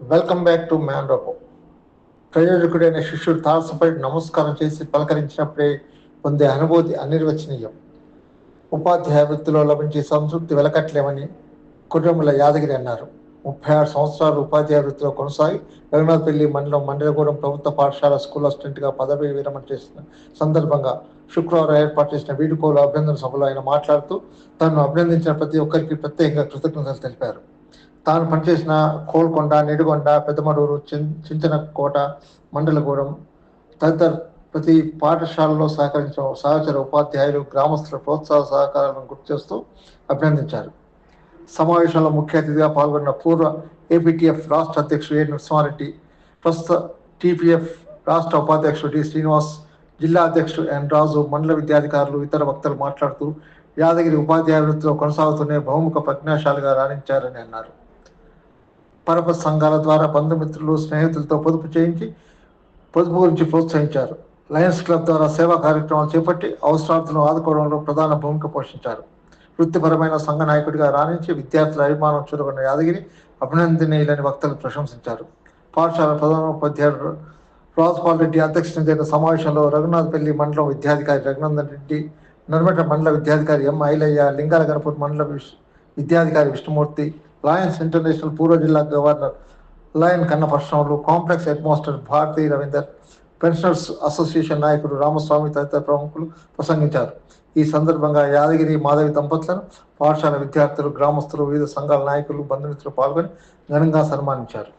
Welcome back to man robo ప్రయోజకుడైన శిష్యుడు తారసపడి నమస్కారం చేసి పలకరించినప్పుడే పొందే అనుభూతి అనిర్వచనీయం. ఉపాధ్యాయ వృత్తిలో లభించే సంతృప్తి వెలకట్లేమని కుటుంబల యాదగిరి అన్నారు. ముప్పై ఆరు సంవత్సరాలు ఉపాధ్యాయ వృత్తిలో కొనసాగి రఘునాథపల్లి మండలం మండలగూడెం ప్రభుత్వ పాఠశాల స్కూల్ అసిస్టెంట్గా పదవి విరమణ చేసిన సందర్భంగా శుక్రవారం ఏర్పాటు చేసిన వీడుకోలు అభినందన సభలో ఆయన మాట్లాడుతూ తనను అభినందించిన ప్రతి ఒక్కరికి ప్రత్యేకంగా కృతజ్ఞతలు తెలిపారు. తాను పనిచేసిన కోల్కొండ నిడుగొండ పెద్దమడూరు చిన్ చింతనకోట మండలగూడెం తదితర ప్రతి పాఠశాలలో సహకరించిన సహచర ఉపాధ్యాయులు గ్రామస్తుల ప్రోత్సాహ సహకారాలను గుర్తు చేస్తూ అభినందించారు. సమావేశంలో ముఖ్య అతిథిగా పాల్గొన్న పూర్వ ఏపీటీఎఫ్ రాష్ట్ర అధ్యక్షుడు ఏ. నరసింహారెడ్డి ప్రస్తుత టీపీఎఫ్ రాష్ట్ర ఉపాధ్యక్షుడు డి. శ్రీనివాస్ జిల్లా అధ్యక్షుడు ఎన్. రాజు మండల విద్యాధికారులు ఇతర వక్తలు మాట్లాడుతూ యాదగిరి ఉపాధ్యాయ వృత్తిలో కొనసాగుతూనే బహుముఖ ప్రజ్ఞాశాలుగా రాణించారని అన్నారు. పరప సంఘాల ద్వారా బంధుమిత్రులు స్నేహితులతో పొదుపు చేయించి పొదుపు గురించి ప్రోత్సహించారు. లయన్స్ క్లబ్ ద్వారా సేవా కార్యక్రమాలు చేపట్టి అవసరార్థులను ఆదుకోవడంలో ప్రధాన భూమిక పోషించారు. వృత్తిపరమైన సంఘ నాయకుడిగా రాణించి విద్యార్థుల అభిమానం చూరుకున్న యాదగిరి అభినందనీయులని వక్తలు ప్రశంసించారు. పాఠశాల ప్రధానోపాధ్యాయుడు రాజపాల్ రెడ్డి అధ్యక్షతన జరిగిన సమావేశంలో రఘునాథపల్లి మండలం విద్యాధికారి రఘునందన్ రెడ్డి నర్మట మండల విద్యాధికారి ఎం ఐలయ్య లింగాల గణపూర్ మండల విష్- విద్యాధికారి విష్ణుమూర్తి లయన్స్ ఇంటర్నేషనల్ పూర్వ జిల్లా governor lion Kanna complex head master Bharati Ravinder pensioners association నాయకుడు రామస్వామి తదితర ప్రముఖులు ప్రసంగించారు. ఈ సందర్భంగా యాదగిరి మాధవి దంపతులను పాఠశాల విద్యార్థులు గ్రామస్తులు వివిధ సంఘాల నాయకులు బంధుమిత్రులు పాల్గొని ఘనంగా సన్మానించారు.